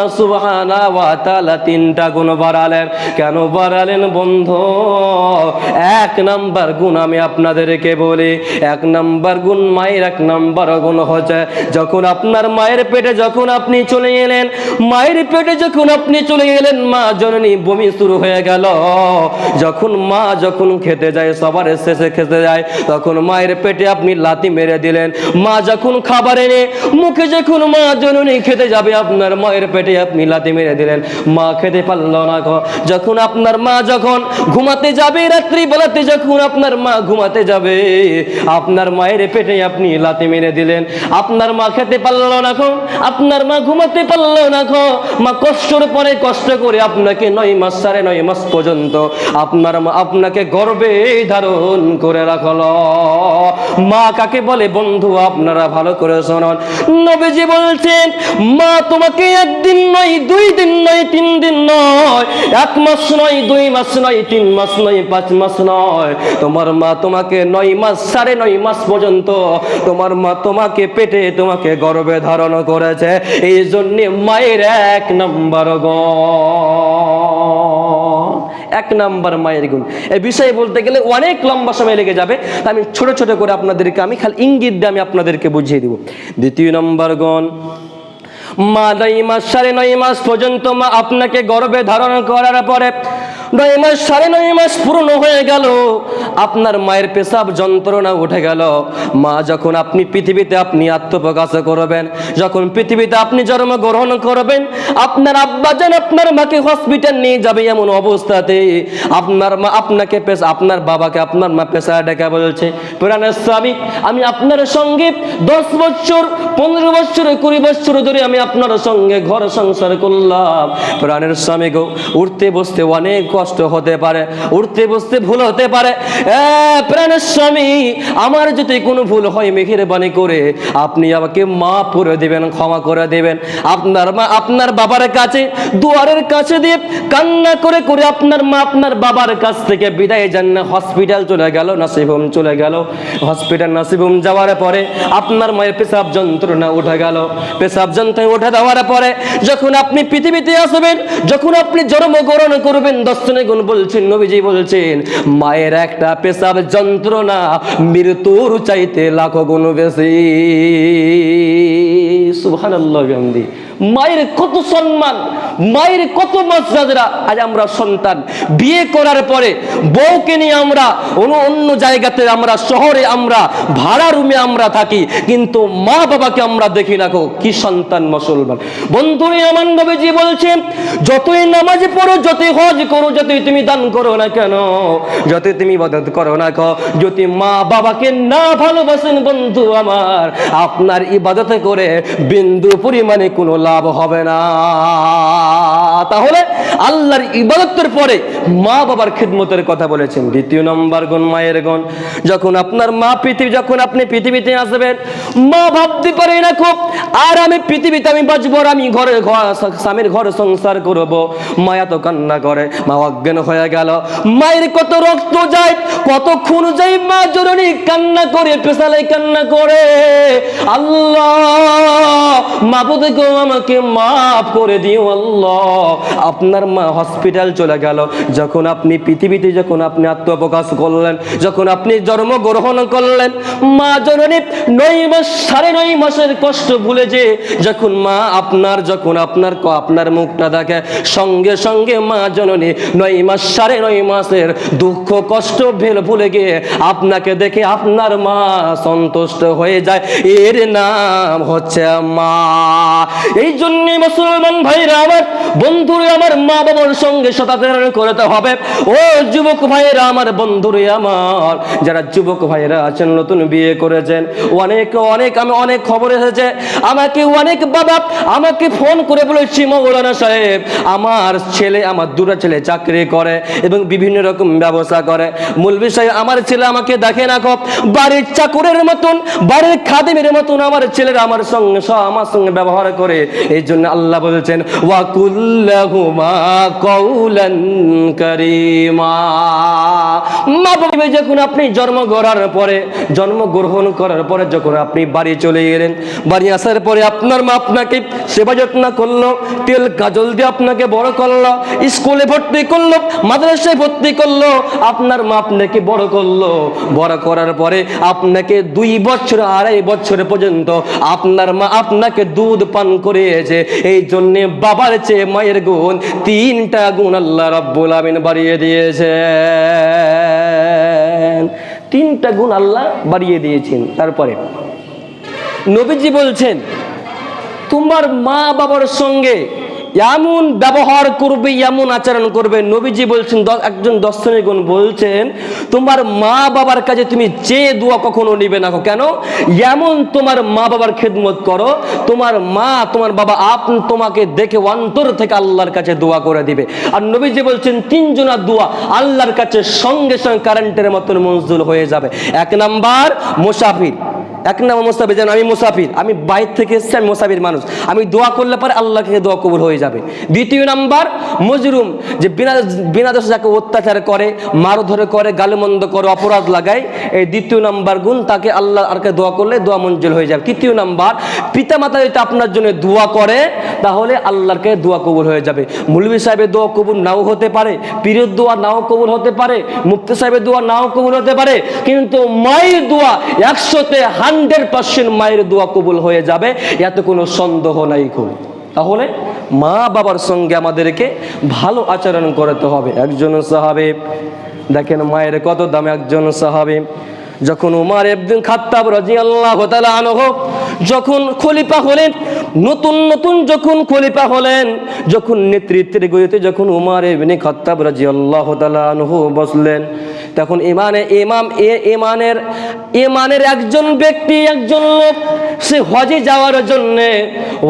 আল্লাহ ওয়া তাআলা তিনটা গুণ বাড়ালেন। কেন বাড়ালেন বন্ধু? এক নাম্বার গুণ আমি আপনাদেরকে বলি। এক নাম্বার গুণ মায়ের, এক নাম্বার গুণ হচ্ছে যখন আপনার মায়ের পেটে যখন আপনি চলে এলেন, মায়ের পেটে যখন আপনি চলে এলেন, মা জননী বমি শুরু হয়ে গেল। যখন মা যখন খেতে যায়, সবার শেষে খেতে যায়, তখন মায়ের পেটে আপনি লাতি মেরে দিলেন। মা যখন খাবার এনে, মুখে যখন মা জননী খেতে যাবে, আপনার মায়ের পেটে আপনি লাতি মেরে দিলেন। মা খেতে পারল না। যখন আপনার মা যখন ঘুমাতে যাবে, রাত্রি যখন আপনার মা ঘুমাতে যাবে, আপনার মায়ের পেটে আপনি লাতি মেরে দিলেন। আপনার মা খেতে পারল না আপনার মা ঘুমাতে পারল না মা কষ্টর পরে কষ্ট করে আপনাকে নয় মাস সাড়ে নয় মাস পর্যন্ত আপনার মা আপনাকে গর্বে ধারণ করে রাখল। মা কাকে বলে? বন্ধু, আপনারা ভালো করে শুনুন। নবীজি বলছেন, মা, তোমাকে একদিন নয়, দুই দিন নয়, তিন দিন নয়, এক মাস নয়, দুই মাস নয়, তিন মাস নয়, পাঁচ মাস নয়। তোমার মা তোমাকে নয় মাস, সাড়ে নয় মাস পর্যন্ত তোমার মা তোমাকে পেটে তোমাকে গর্বে ধারণ করেছে। এই জন্যে মায়ের এক নম্বর গুণ। এক নাম্বার মায়ের গুণ। এই বিষয়ে বলতে গেলে অনেক লম্বা সময় লেগে যাবে। আমি ছোট ছোট করে আপনাদেরকে, আমি খালি ইঙ্গিত দিয়ে আমি আপনাদেরকে বুঝিয়ে দিব। দ্বিতীয় নম্বর গুণ মা নয় মাস সাড়ে নয় মাস পর্যন্ত মা আপনাকে গর্বে ধারণ করার পরে নয় মাস, সাড়ে নয় মাস পূর্ণ হয়ে গেল। আপনার মায়ের পেশাব যন্ত্রণা উঠে গেল। মা, যখন আপনি পৃথিবীতে আপনি আত্মপ্রকাশ করবেন, যখন পৃথিবীতে আপনি জন্মগ্রহণ করবেন, আপনার আব্বা যেন আপনার মাকে হসপিটাল নিয়ে যাবে এমন অবস্থাতে আপনার মা আপনাকে পেশা আপনার বাবাকে আপনার মা পেশা ডেকে বলছে, প্রাণের স্বামী, আমি আপনার সঙ্গে দশ বছর, পনেরো বছর, কুড়ি বছর ধরে আমি আপনার সঙ্গে ঘর সংসার করলাম। প্রাণের স্বামী গো, উঠতে বসতে অনেক কষ্ট হতে পারে, উঠতে বসতে ভুল হতে পারে। প্রাণের স্বামী, আমার যদি কোনো ভুল হয় মেহেরবানি করে, আপনি আমাকে মাফ করে দেবেন, ক্ষমা করে দেবেন। আপনার মা, আপনার বাবার কাছে, দুয়ারের কাছে দিয়ে কান্না করে করে আপনার মা, আপনার বাবার কাছ থেকে বিদায় যান না হসপিটাল চলে গেল নাসিবুম চলে গেল। হসপিটাল নাসিবুম যাওয়ার পরে আপনার মায়ের পেশাব যন্ত্রণা উঠে গেল। পেশাব যন্ত্রণা উঠে দেওয়ার পরে যখন আপনি পৃথিবীতে আসবেন, যখন আপনি জন্মগ্রহণ করবেন দর্শনে গুণ বলছেন, নবীজি বলছেন, মায়ের একটা পেশাব যন্ত্রণা মৃত্যুর চাইতে লাখো গুণ বেশি। সুবহানাল্লাহ, বিহামদি। মায়ের কত সম্মান, মায়ের কত মর্যাদা আজ আমরা সন্তান। বিয়ে করার পরে বউকে নিয়ে আমরা, অন্য অন্য জায়গাতে আমরা, শহরে আমরা, ভাড়া রুমে আমরা থাকি, কিন্তু মা বাবাকে আমরা দেখি না গো, কি সন্তান মুসলমান। বন্ধুরে আমার নবীজি বলছেন, যতই নামাজ পড়ো, যতই হজ করো, যতই তুমি দান করো না কেন, যতই তুমি ইবাদত করো না কেন যদি মা বাবাকে না ভালোবাসেন বন্ধু আমার, আপনার ইবাদতে করে বিন্দু পরিমাণে কোনো লাভ হবে না। তাহলে আল্লাহর ইবাদতের পরে মা বাবার খিদমতের কথা বলেছেন। দ্বিতীয় নম্বর গুণ, মায়ের গুণ। যখন আপনার মা পৃথিবী, যখন আপনি পৃথিবীতে আসবেন, মা ভাবতে পারে না খুব, আর আমি পৃথিবীতে আমি বাঁচবো আর আমি ঘরে, স্বামীর ঘর সংসার করব। মায়া তো কান্না করে, মা অজ্ঞান হয়ে গেল। মায়ের কত রক্ত যায়, কত খুন যায়, মা জরুরি কান্না করে, পেশালে কান্না করে। আল্লাহ, মাবুদ গো আমাকে মাফ করে দিও আল্লাহ। আপনার মা হসপিটাল চলে গেল। যখন আপনি পৃথিবীতে যখন আপনি আত্মপ্রকাশ করলেন, যখন আপনি জন্মগ্রহণ করলেন, মা জননী নয় মাস, সাড়ে নয় মাসের কষ্ট ভুলে যে যখন মা আপনার, যখন আপনার আপনার মুখটা দেখে, সঙ্গে সঙ্গে মা জননী নয় মাস, সাড়ে নয় মাসের দুঃখ কষ্ট ভেল ভুলে গিয়ে আপনাকে দেখে আপনার মা সন্তুষ্ট হয়ে যায়। এর নাম হচ্ছে মা। এই জন্য মুসলমান ভাইরা আমার বন্ধুরে আমার মা বাবার সঙ্গে সদাচরণ করতে হবে। ও যুবক ভাইরা আমার বন্ধুরে আমার, যারা যুবক ভাইরা আছেন, নতুন বিয়ে করেছেন, অনেক অনেক, আমি অনেক খবর এসেছে। আমাকে অনেক বাবা, আমাকে ফোন করে বলেছি, মৌলানা সাহেব, আমার ছেলে, আমার দুটো ছেলে চাকরি করে এবং বিভিন্ন রকম ব্যবসা করে। মূল বিষয়, আমার ছেলে আমাকে দেখে না খুব বাড়ির চাকরের মতন, বাড়ির খাদিমের মতন আমার ছেলেরা আমার সঙ্গে আমার সঙ্গে ব্যবহার করে এই জন্য আল্লাহ বলেছেন মা যখন আপনি জন্ম করার পরে জন্মগ্রহণ করার পরে যখন আপনি বাড়ি চলে গেলেন, বাড়ি আসার পরে আপনার মা আপনাকে সেবা যত্ন করল, তেল কাজল দিয়ে আপনাকে বড় করল, স্কুলে ভর্তি করল, মাদ্রাসায় ভর্তি করল, আপনার মা আপনাকে বড় করল। বড় করার পরে আপনাকে দুই বছর, আড়াই বছর পর্যন্ত আপনার মা আপনাকে দুধ পান করিয়েছে এই জন্যে বাবার চেয়ে মায়ের গুণ তিনটা গুণ আল্লাহ রাব্বুল আমিন বাড়িয়ে দিয়েছে তিনটা গুণ আল্লাহ বাড়িয়ে দিয়েছেন। তারপরে নবীজি বলছেন, তোমার মা বাবার সঙ্গে এমন ব্যবহার করবে এমন আচরণ করবে। নবীজি বলছেন একজন দর্শনের গুণ বলছেন, তোমার মা বাবার কাছে তুমি যে দোয়া কখনো নিবে না কেন? এমন তোমার মা বাবার খেদমত করো, তোমার মা, তোমার বাবা আপ তোমাকে দেখে অন্তর থেকে আল্লাহর কাছে দোয়া করে দিবে। আর নবীজি বলছেন তিনজনার দোয়া আল্লাহর কাছে সঙ্গে সঙ্গে কারেন্টের মতন মঞ্জুর হয়ে যাবে। এক নাম্বার, মুসাফির। এক নাম্বার মুসাফির যেন আমি মুসাফির, আমি বাইর থেকে এসেছি, আমি মুসাফির মানুষ। আমি দোয়া করলে পরে আল্লাহ থেকে দোয়া কবুল হয়ে যাবে। দ্বিতীয় নাম্বার মজরুম যে বিনা বিনা দোষে যাকে অত্যাচার করে, মারধরে করে, গালমন্দ করে, অপরাধ লাগায়, এই দ্বিতীয় নাম্বার গুণ তাকে আল্লাহ আর কে দোয়া করলে দোয়া মঞ্জুর হয়ে যাবে। তৃতীয় নাম্বার পিতা মাতা যদি আপনার জন্য দোয়া করে, তাহলে আল্লাহকে দোয়া কবুল হয়ে যাবে। মুলবি সাহেবের দোয়া কবুল নাও হতে পারে, পীরের দোয়া নাও কবুল হতে পারে, মুফতি সাহেবের দোয়া নাও কবুল হতে পারে, কিন্তু মায়ের দোয়া একশোতে হান্ড্রেড পার্সেন্ট মায়ের দোয়া কবুল হয়ে যাবে, এতে কোনো সন্দেহ নাই খুব। তাহলে মা বাবার সঙ্গে আমাদেরকে ভালো আচরণ করতে হবে। একজন সাহাবে, দেখেন মায়ের কত দাম, একজন সাহাবে, যখন উমার একদিন খাত্তাব রাজি আল্লাহ যখন খলিফা হলেন, নতুন নতুন যখন খলিফা হলেন, যখন নেতৃত্বের গতিতে যখন উমার এমনি খাত্তাব রাজি আল্লাহ বসলেন তখন ইমানে, ইমাম, এ, ইমানের ইমানের একজন ব্যক্তি, একজন লোক, সে হজে যাওয়ার জন্যে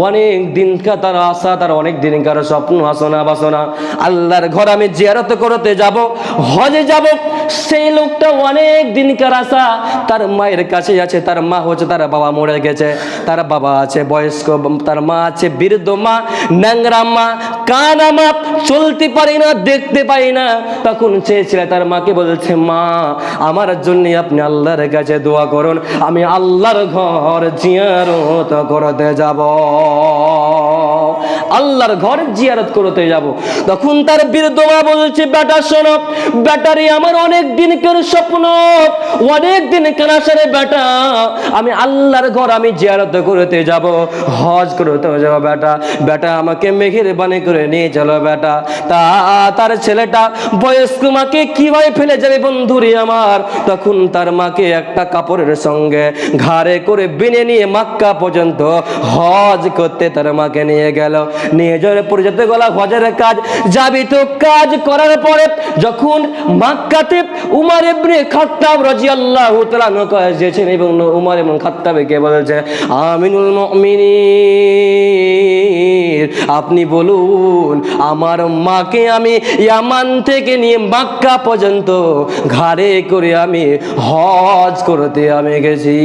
অনেক দিনকার তার আশা, তার অনেক দিনকার স্বপ্ন আসনা বাসনা, আল্লাহর ঘর আমি জিয়ারত করতে যাব, হজে যাব, সেই লোকটা অনেক দিনকার আশা, তার মায়ের কাছে আছে, তার মা হচ্ছে, তার বাবা মরে গেছে, তার বাবা আছে বয়স্ক, তার মা আছে বৃদ্ধ মা, ন্যাংরা মা, কানা মা, চলতে পারি না, দেখতে পাই না, তখন চেয়েছিল তার মাকে বলছে মা, আমার জন্য আপনি আল্লাহর কাছে দোয়া করুন। আমি আল্লাহর ঘর জিয়ারত করতে যাব। আল্লাহর ঘর জিয়ারত করতে যাব। তখন তার বৃদ্ধ মা বলছে, বেটা, শোনো বেটারি আমার অনেক দিনকার স্বপ্ন। অনেক দিনকার আসারে বেটা। আমি আল্লাহর ঘর আমি জিয়ারত করতে যাব, হজ করতে যাব, বেটা। বেটা, আমাকে মেঘের বাণী করে নিয়ে চলো, বেটা। তা, তার ছেলেটা বয়স্ক মাকে কীভাবে ফেলে যাবে বন্ধুরে আমার, তখন তার মাকে একটা কাপড়ের সঙ্গে ঘাড়ে করে বিনে নিয়ে মাক্কা পর্যন্ত হজ করতে তার মাকে নিয়ে গেল। নিয়ে যাওয়ার পরে যেতে গেল হজের কাজ। যাবি তো কাজ করার পরে যখন মাক্কাতে উমার ইবনে খাত্তাব রাদিয়াল্লাহু তাআলা এসেছেন এবং উমার এবং খাত্তাবকে বলেছে, আমিনুল মুমিনিন, আপনি বলুন, আমার মাকে আমি ইয়ামান থেকে নিয়ে মাক্কা পর্যন্ত ঘাড়ে করে আমি হজ করতে আমি গেছি।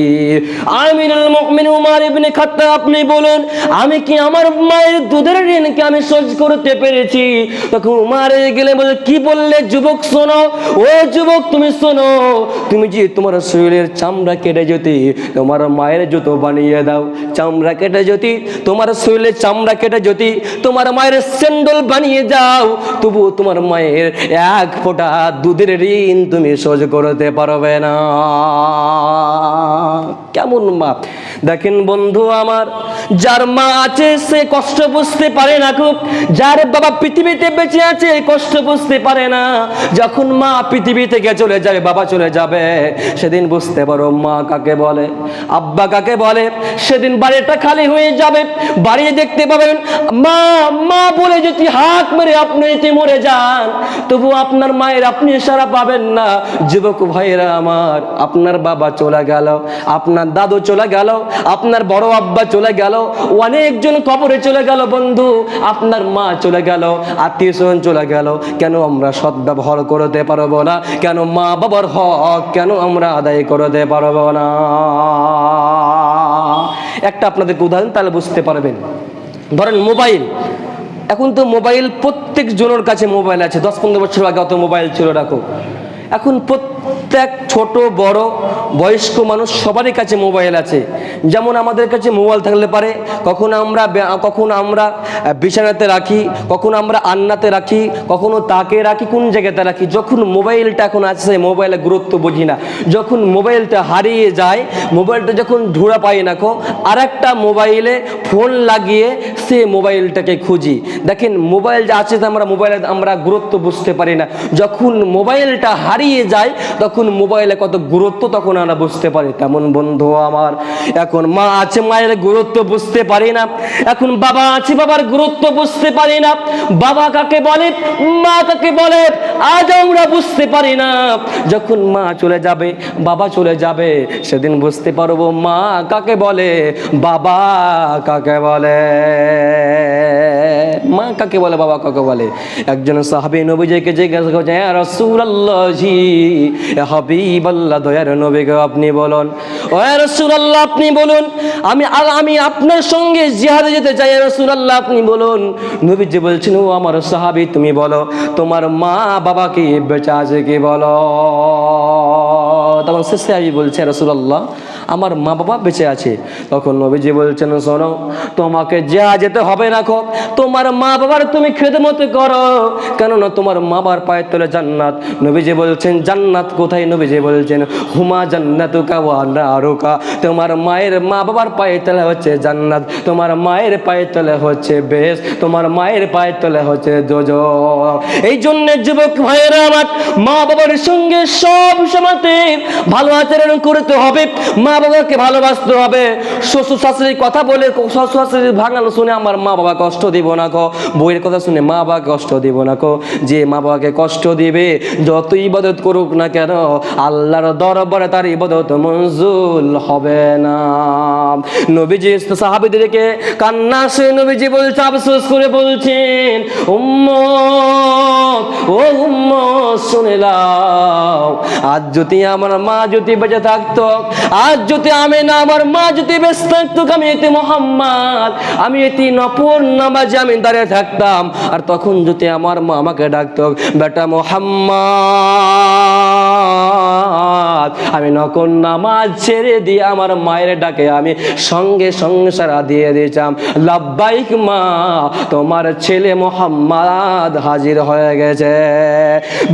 মুমিন উমার ইবনে খাত্তাব, আপনি বলুন, আমি কি আমার মায়ের দুধের ঋণকে আমি সহ্য করতে পেরেছি? তখন উমার গেলে বলে, কি বললে যুবক, শোনো, ও যুবক, তুমি শোনো, তুমি যে তোমার শরীরের চামড়া কেটে যদি তোমার মায়ের জুতো বানিয়ে দাও, চামড়া কেটে যদি তোমার শরীরের চামড়া কেটে যদি তোমার মায়ের স্যান্ডল বানিয়ে যাও তবু তোমার মায়ের এক ফোঁটা দুধের ঋণ তুমি সহ্য করতে পারবে না। কেমন মা? দেখেন বন্ধু আমার, যার মা আছে সে কষ্ট বুঝতে পারে না খুব। যার বাবা পৃথিবীতে বেঁচে আছে কষ্ট বুঝতে পারে না। যখন মা পৃথিবী থেকে চলে যাবে বাবা চলে যাবে। সেদিন বুঝতে পারো মা কাকে বলে, আব্বা কাকে বলে। সেদিন বাড়িটা খালি হয়ে যাবে। বাড়ি দেখতে পাবেন, মা মা বলে যদি হাত মেরে আপনি মরে যান তবু আপনার মায়ের আপনি সারা পাবেন না, যুবক ভাইরা আমার, আপনার বাবা চলে গেল, আপনার দাদু চলে গেল, আপনার বড় আব্বা চলে গেল, অনেকজন কবরে চলে গেল বন্ধু, আপনার মা চলে গেল, আত্মীয় স্বজন চলে গেল। কেন আমরা সৎ ব্যবহার করতে পারব না? কেন মা বাবার হক কেন আমরা আদায় করতে পারব না? একটা আপনাদেরকে উদাহরণ তাহলে বুঝতে পারবেন। ধরেন মোবাইল, এখন তো মোবাইল প্রত্যেক জনের কাছে মোবাইল আছে, দশ পনেরো বছর আগে অত মোবাইল ছিল রাখো এখন প্রত্যেক ছোট, বড়, বয়স্ক মানুষ সবারই কাছে মোবাইল আছে। যেমন আমাদের কাছে মোবাইল থাকলে পারে, কখন আমরা কখন আমরা বিছানাতে রাখি, কখন আমরা আন্নাতে রাখি, কখনো তাকে রাখি, কোন জায়গাতে রাখি। যখন মোবাইলটা এখন আছে মোবাইলের গুরুত্ব বুঝি না। যখন মোবাইলটা হারিয়ে যায়, মোবাইলটা যখন ধুরা পাই না কো আর একটা মোবাইলে ফোন লাগিয়ে সে মোবাইলটাকে খুঁজি। দেখেন, মোবাইল যে আছে আমরা মোবাইলে আমরা গুরুত্ব বুঝতে পারি না। যখন মোবাইলটা হারিয়ে যায়, তখন মোবাইলে কত গুরুত্ব তখন আমরা বুঝতে পারি। তেমন বন্ধু আমার, এখন মা আছে, মায়ের গুরুত্ব বুঝতে পারি না। এখন বাবা আছে, বাবার গুরুত্ব বুঝতে পারি না। বাবা কাকে বলে? মা কাকে বলে? আজ আমরা বুঝতে পারি না। যখন মা চলে যাবে, বাবা চলে যাবে, সেদিন বুঝতে পারব মা কাকে বলে? বাবা কাকে বলে? মা কাকে বলে, বাবা কাকে বলে? একজন সাহাবী নবীজিকে জিজ্ঞাসা করছে হ্যাঁ রাসূলুল্লাহি হাবিবাল্লাহ, দয়ার নবী গো আপনি বলুন। ও রাসূলুল্লাহ, আপনি বলুন। আমি আমি আপনার সঙ্গে জিহাদে যেতে চাই রাসূলুল্লাহ, আপনি বলুন। নবীজি বলছেন, ও আমার সাহাবী, তুমি বলো, তোমার মা বাবাকে বেঁচে আছে কি বলো? তখন শেষে আমি বলছে রসুল্লাহ আমার মা বাবা বেঁচে আছে। তখন নবীজি বলছেন, শোনো, তোমাকে যা যেতে হবে না খো তোমার মা বাবার তুমি খেদমত করো, কেননা তোমার মা বাবার পায়ের তলে জান্নাত। নবীজি বলছেন, জান্নাত কোথায়? নবীজি বলছেন, হুমা জান্নাতু কাওয়ানা আরুকা তোমার মায়ের মা বাবার পায়ের তলে হচ্ছে জান্নাত। তোমার মায়ের পায়ের তলে হচ্ছে বেশ। তোমার মায়ের পায়ের তলে হচ্ছে দোজো এই জন্য যুবক ভাইয়েরা, আমার মা বাবার সঙ্গে সব সময়তে ভালো আচরণ করতে হবে। মা বাবাকে ভালোবাসতে হবে। শ্বশুর শাশুড়ির কথা বলে শ্বশুর শাশুড়ির ভাঙানো শুনে আমার মা বাবা কষ্ট দিব না কো বইয়ের কথা শুনে মা বাবাকে কষ্ট দিব না কো যে মা বাবাকে কষ্ট দিবে যত ইবাদত করুক না কেন, আল্লাহর দরবারে তার ইবাদত মঞ্জুর হবে না। নবীজি সাহাবিদেরকে কান্না সে নবীজি বলছে, আফসোস করে বলছেন, উম্মত, ও উম্মত, শুনে লাও আজ যদি আমার মা যদি বেঁচে থাকতো, আজ যদি আমি না, আমার মা যদি বেঁচে থাকতো, আমি এতে মোহাম্মদ। আমি এতে নপুর নামাজে আমি দাঁড়িয়ে থাকতাম। আর তখন যদি আমার মা আমাকে ডাকতো, বেটা মোহাম্মদ, আমি নকল নামাজ ছেড়ে দিয়ে আমার মায়ের ডাকে আমি সঙ্গে সঙ্গে সারা দিয়ে দিয়েছিলাম লাব্বাইক মা, তোমার ছেলে মোহাম্মদ হাজির হয়ে গেছে।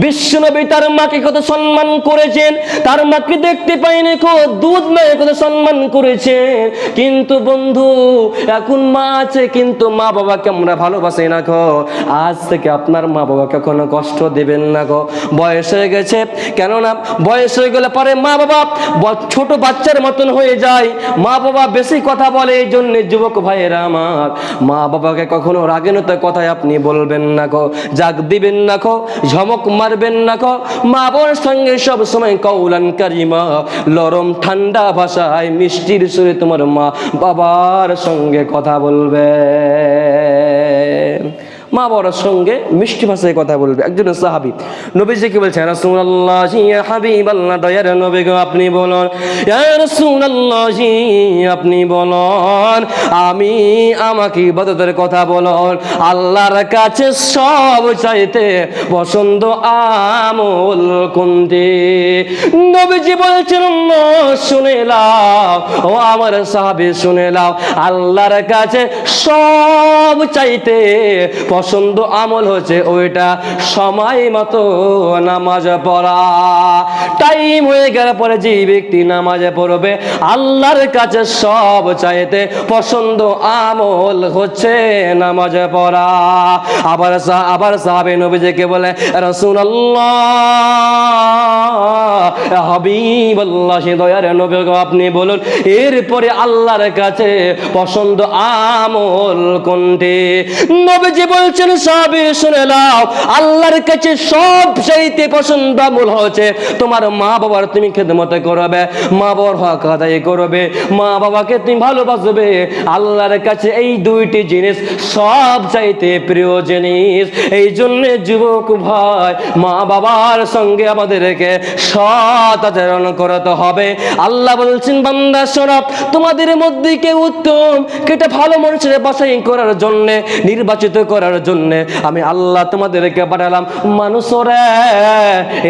বিশ্বনবী তার মাকে কত সম্মান করেছেন। তার মাকে দেখতে পাইনি কো দুধ সম্মান করেছেন কিন্তু বন্ধু, এখন মা আছে, কিন্তু মা বাবাকে আমরা ভালোবাসি না খো আজ থেকে আপনার মা বাবা কখনো কষ্ট দেবেন না গো। বয়স হয়ে গেছে, কেননা বয়স হয়ে গেলে পরে মা বাবা ছোট বাচ্চার মতন হয়ে যায়। মা বাবা বেশি কথা বলে, এই জন্য যুবক ভাইয়েরা আমার, মা বাবাকে কখনো রাগেনতে কথায় আপনি বলবেন না কো জাগ দিবেন না কো ঝমক মারবেন না কো মা বাবার সঙ্গে সব সময় কৌলান কারিমা লরম ঠান্ডা ভাষায় মিষ্টির সুরে তোমার মা বাবার সঙ্গে কথা বলবে। মা বাবার সঙ্গে মিষ্টি ভাষায় কথা বলবে একজন সাহাবি। নবীজি কি বলছেন রাসূলুল্লাহ ইয়া হাবিবাল্লাহ দয়ার নবী গো আপনি বলুন। ইয়া রাসূলুল্লাহ আপনি বলুন আমি আমাকে ইবাদতের কথা বলুন। আল্লাহর কাছে সব চাইতে পছন্দ আমল কোনটি? নবীজি বলছেন "না, শুনে লাও ও আমার সাহাবী শুনে লাও আল্লাহর কাছে সব চাইতে পছন্দ আমল হচ্ছে ওইটা সময় মতো নামাজ পড়া। টাইম হয়ে গেলে পরে যে ব্যক্তি নামাজে পড়বে, আল্লাহর কাছে সব চাইতে পছন্দ আমল হচ্ছে নামাজে পড়া। আবার আবার সাহাবে নবীজিকে বলে, রাসূলুল্লাহ, হাবিবাল্লাহ সে দয়ার নবী আপনি বলুন, এরপরে আল্লাহর কাছে পছন্দ আমল কোনটি? নবীজি বলছেন, সবই শুনে নাও। আল্লাহর কাছে সব চাইতে পছন্দ আমল হচ্ছে তোমার মা বাবার তুমি খেদমতে করবে, মা বাবার হক আদায় করবে, মা বাবাকে তুমি ভালোবাসবে। আল্লাহর কাছে এই দুইটি জিনিস সব চাইতে প্রিয় জিনিস। এই জন্য যুবক ভাই, মা বাবার সঙ্গে আমাদেরকে সৎ আচরণ করতে হবে। আল্লাহ বলছেন, বান্দা সরব তোমাদের মধ্যে কেউ উত্তম কেটা ভালো মানুষের বাছাই করার জন্য নির্বাচিত করার জন্য আমি আল্লাহ তোমাদেরকে পাঠালাম। মানুষরে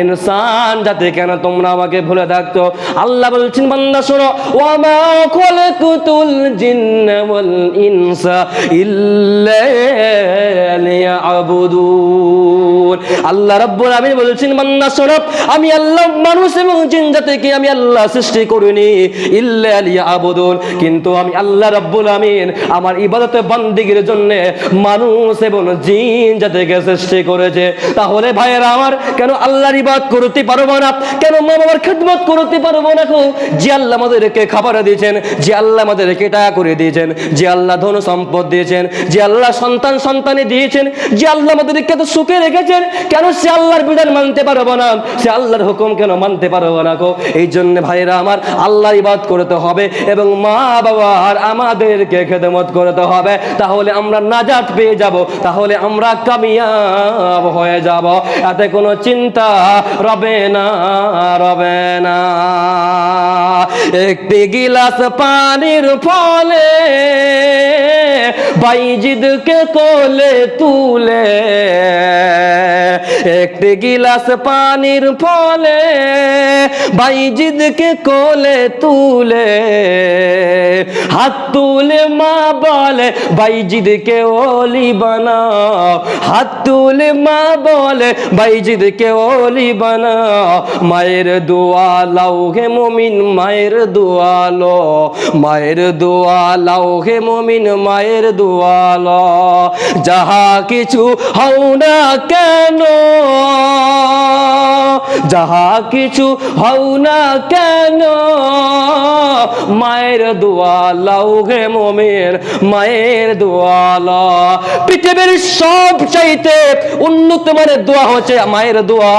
ইনসান, যাতে কেন তোমরা আমাকে ভুলে থাকতো। আল্লাহ বলছেন, বান্দা শোনো, ওয়ামা খলাকুতুল জিন্না ওয়াল ইনসা ইল্লা লিয়াবুদুন। আল্লাহ রাব্বুল আমিন বলছেন, বান্দা শোনো, আমি আল্লাহ মানুষ এবং জিন জাতিকে আমি আল্লাহ সৃষ্টি করিনি, ইল্লা লিয়াবুদুন। কিন্তু আমি আল্লাহ রাব্বুল আমিন আমার ইবাদতে, বান্দিগির জন্য মানুষ এবং জিন জাতিকে সৃষ্টি করেছে। তাহলে ভাইয়েরা আমার, কেন আল্লাহর ইবাদত করতে পারব না? কেন মা বাবার খেদমত করতে পারব না? যে আল্লাহ আমাদেরকে খাবার দিয়েছেন, যে আল্লাহ আমাদেরকে টাকা করে দিয়েছেন, যে আল্লাহ ধন সম্পদ দিয়েছেন, যে আল্লাহ সন্তান সন্তানে দিয়েছেন, যে আল্লাহ আমাদেরকে তো সুখে রেখেছেন, কেন সে আল্লাহর বিধান মানতে পারব না? সে আল্লাহর হুকুম কেন মানতে পারব না এই জন্য ভাইরা আমার, আল্লাহর ইবাদ করতে হবে এবং মা বাবার আমাদেরকে খেদমত করতে হবে। তাহলে আমরা নাজাত পেয়ে যাব। তাহলে আমরা কামিয়াব হয়ে যাব। এতে কোনো চিন্তা রবে না রবে না। একটি গিলাস পানির ফলে বাইজিদকে কোলে তুলে, একটি গিলাস পানির ফলে বাইজিদকে কোলে তুলে, হাত তুলে মা বলে, বাইজিদকে ওলি বানাও। হাত তুলে মা বলে বাইজিদকে ওলি বানাও। মায়ের দোয়া লাও হে মমিন, মায়ের দোয়া লো। মায়ের দোয়া লাও হে মমিন, মায়ের দোয়া লো। যাহা কিছু হও না কেন? যাহা কিছু হও না কেন? মায়ের দোয়া লাও হে মমিন, মায়ের দোয়া লো। পৃথিবীর সব চাইতে উন্নত মানের দোয়া হচ্ছে মায়ের দোয়া।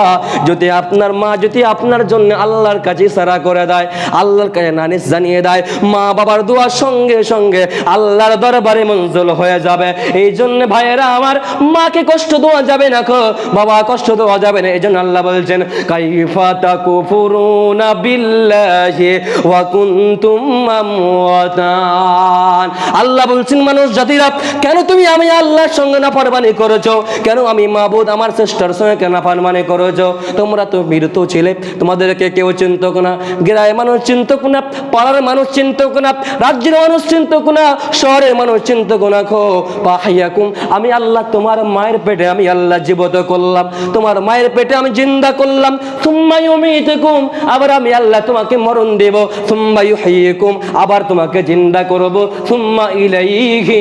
যদি আপনার মা যদি আপনার জন্য আল্লাহর কাছে ইশারা করে দেয়, আল্লাহর কাছে নানিস জানিয়ে দেয়, মা বাবার দোয়া সঙ্গে সঙ্গে আল্লাহর দরবারে মঞ্জুর হয়ে যাবে। এই জন্য ভাইয়েরা, আমার মাকে কষ্ট দেওয়া যাবে না খো। বাবা, কষ্ট দেওয়া যাবে না। এই জন্য আল্লাহ বলছেন, কাইফা তাকুফুরুনা বিল্লাহি ওয়া কুনতুম আমওয়াতান আল্লাহ বলছেন, মানুষ জাতিরা, কেন তুমি আমি আল্লাহর সঙ্গে নাফরমানি করেছ? কেন আমি মাবুদ আমার শ্রেষ্ঠর সঙ্গে কেন নাফরমানি করেছ? তোমরা তো মৃত ছিলে, তোমাদেরকে কেউ চিন্তক না। গ্রামের মানুষ চিন্তক না, পাড়ার মানুষ চিন্তক না, রাজ্যের মানুষ চিন্তক না, শহরের মানুষ চিন্তক না খো। পাহাইয়াকুম আমি আল্লাহ তোমার মায়ের পেটে আমি আল্লাহ জীবত করলাম। তোমার মায়ের পেটে আমি জিন্দা করলাম। সুম্মাই উমিতুকুম আবার আমি আল্লাহ তোমাকে মরণ দেব। সুম্মাই হাইয়কুম আবার তোমাকে জিন্দা করব। সুম্মা ইলাইহি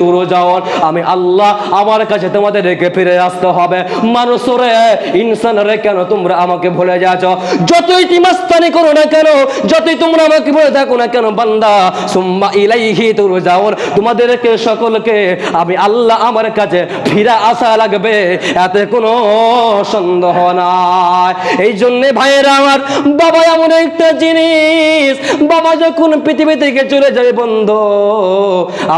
তুরজাউন, আমি আল্লাহ আমার কাছে তোমাদেরকে ফিরে আসতে হবে। মানুষরে, ইনসানরে কেন তোমরা আমাকে ভুলে যাচ্ছ? যতই তিমাস্তানি করো না কেন, যতই তোমরা আমাকে ভুলে থাকো না কেন, বান্দা, সুম্মা ইলাইহি তুরজাউন, তোমাদেরকে সকলকে আমি আল্লাহ আমার কাছে ফিরে আসা লাগবে, এতে কোনো সন্দেহ নাই। এই জন্য ভাইয়েরা আমার, বাবা এমন একটা জিনিস, বাবা যখন পৃথিবী থেকে চলে যাবে বন্ধু,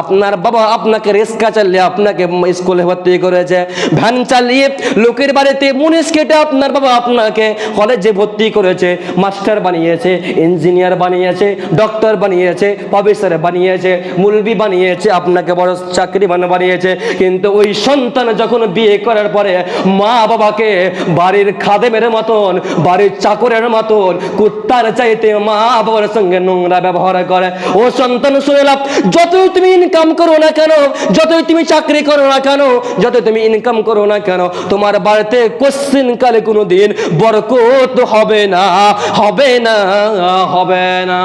আপনার বাবা আপনাকে রেস্কা চালিয়ে আপনাকে স্কুলে ভর্তি করেছে। ভ্যান চালিয়ে লোকের বাড়িতে মুনিশ কেটে আপনার বাবা আপনাকে কলেজে ভর্তি করেছে। মাস্টার বানিয়েছে, ইঞ্জিনিয়ার বানিয়েছে, ডক্টর বানিয়েছে, প্রফেসর বানিয়েছে মুলবি বানিয়েছে, আপনাকে বড় চাকরি বানিয়েছে। কিন্তু ওই সন্তান যখন বিয়ে করার পরে মা বাবাকে বাড়ির খাদেমের মতন, বাড়ির চাকরের মতন, কুত্তার চাইতে মা বাবার সঙ্গে নোংরা ব্যবহার করে। ও সন্তান শুনে লাভ যতই তুমি ইনকাম করো না কেন, যতই তুমি চাকরি করো না কেন? যত তুমি ইনকাম করো না কেন? তোমার বাড়িতে কোশ্চিন কালে কোনো দিন বরকত হবে না হবে না হবে না।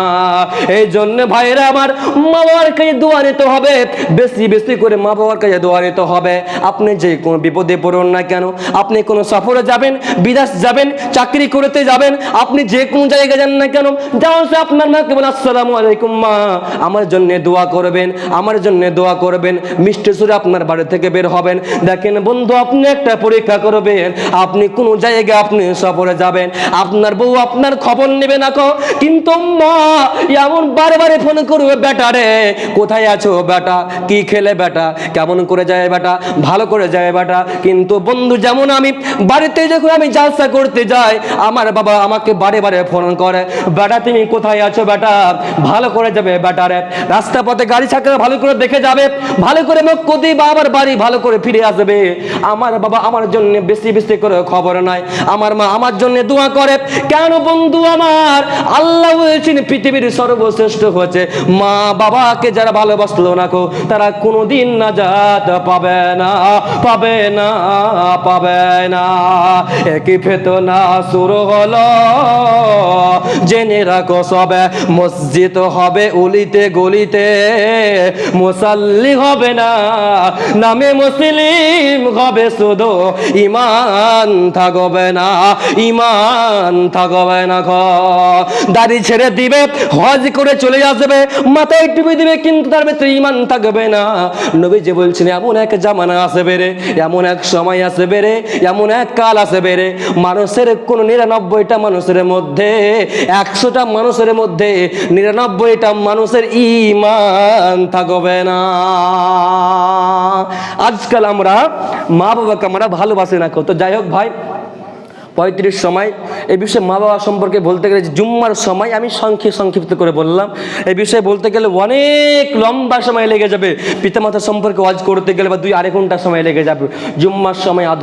এই জন্য ভাইরা আমার মা বাবার কাছে দোয়া নিতে হবে, বেশি বেশি করে মা বাবার কাছে দোয়া নিতে হবে। আপনি যে কোনো বিপদে পড়ুন না কেন? আপনি কোনো সফরে যাবেন, বিদেশ যাবেন, চাকরি করতে যাবেন, আপনি যে কোন জায়গায় যান না কেন? যেমন সে আপনার মাকে বলেন আসসালামু আলাইকুম মা। আমার জন্য দোয়া করবেন, আমার জন্য দোয়া করবেন। মিষ্টি সুরে আপনার বাড়ি থেকে বের হবেন। দেখেন বন্ধু, আপনি একটা পরীক্ষা করবেন। আপনি কোন জায়গায় আপনি সফরে যাবেন। আপনার বউ আপনার খবর নেবে না কিন্তু মা এমন বারবারে ফোন করবে, বেটা রে, কোথায় আছো বেটা? কি খেলে বেটা? কেমন করে যায় বেটা? ভালো করে যায় বেটা? কিন্তু বন্ধু, যেমন আমি বাড়িতে যখন আমি জালসা করতে যাই, আমার বাবা আমাকে বারে বারে ফোন করে, বেটা, তুমি কোথায় আছো বেটা? ভালো করে যাবে বেটা রে। রাস্তা পথে গাড়ি ছাকরা ভালো করে দেখে যাবে। ভালো করে মক্ক দিয়ে বাবার বাড়ি ভালো করে ফিরে আসবে। আমার বাবা আমার জন্য বেশি বেশি করে খবর নাই আমার মা আমার জন্য দোয়া করে। কেন বন্ধু আমার? আল্লাহ বলছেন, পৃথিবীর সর্বশ্রেষ্ঠ হচ্ছে। মা বাবাকে যারা ভালোবাসলো না কো তারা কোনোদিন নাজাত পাবে না পাবে না পাবে না। একই ফেতনা শুরু হলো। জেনে রাখো সবে, মসজিদ হবে উলিতে গলিতে, মুসাল্লি হবে না নামে মুসলিম হবে শুধু ইমান থাকবে না ইমান থাকবে না খ দাড়ি ছেড়ে দিবে, হজ করে চলে আসবে, মাথায় টুপি দিবে, কিন্তু তার ভেতরে ইমান থাকবে না। নবী যে বলছেন, এমন এক জামানা আসবে রে এমন এক সময় আসবে রে এমন এক কাল আসবে রে মানুষের কোন নিরানব্বইটা মানুষের মধ্যে, একশোটা মানুষের মধ্যে নিরানব্বইটা মানুষের ইমান থাকবে না। আজকাল আমরা মা বাবাকে আমরা ভালোবাসি না তো যাই হোক ভাই, পঁয়ত্রিশ সময় এ বিষয়ে মা বাবা সম্পর্কে বলতে গেলে জুম্মার সময় আমি সংক্ষেপ সংক্ষিপ্ত করে বললাম। এ বিষয়ে বলতে গেলে অনেক লম্বা সময় লেগে যাবে। পিতামাতা সম্পর্কে ওয়াজ করতে গেলে বা দুই আড়াই ঘণ্টা সময় লেগে যাবে। জুম্মার সময় আধ